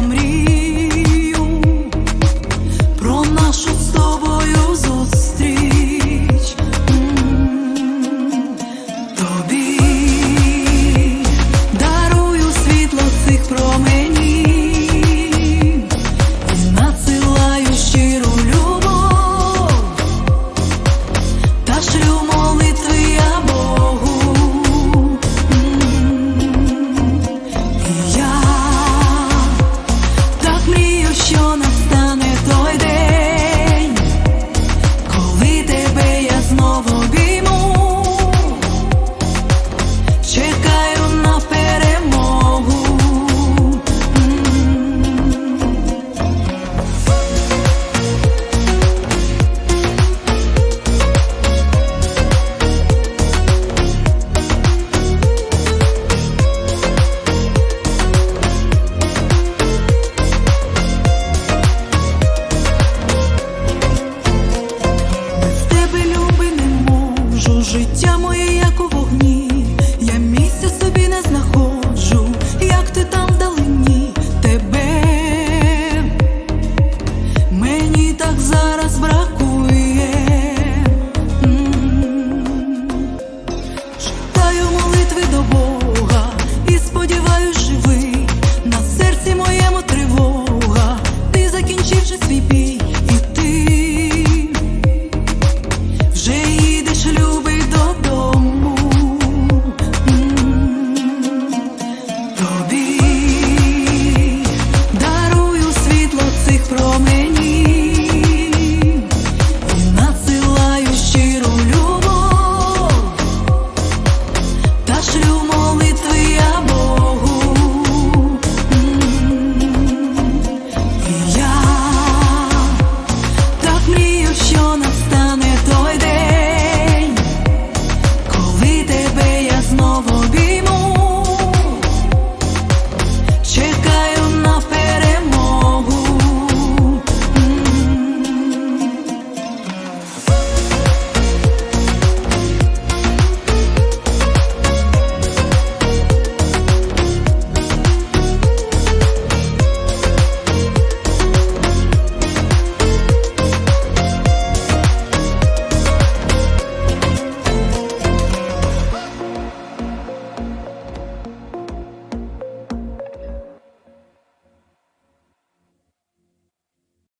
мрію про нашу з тобою зустріч. Тобі дарую світло цих променів життя моє. promesa.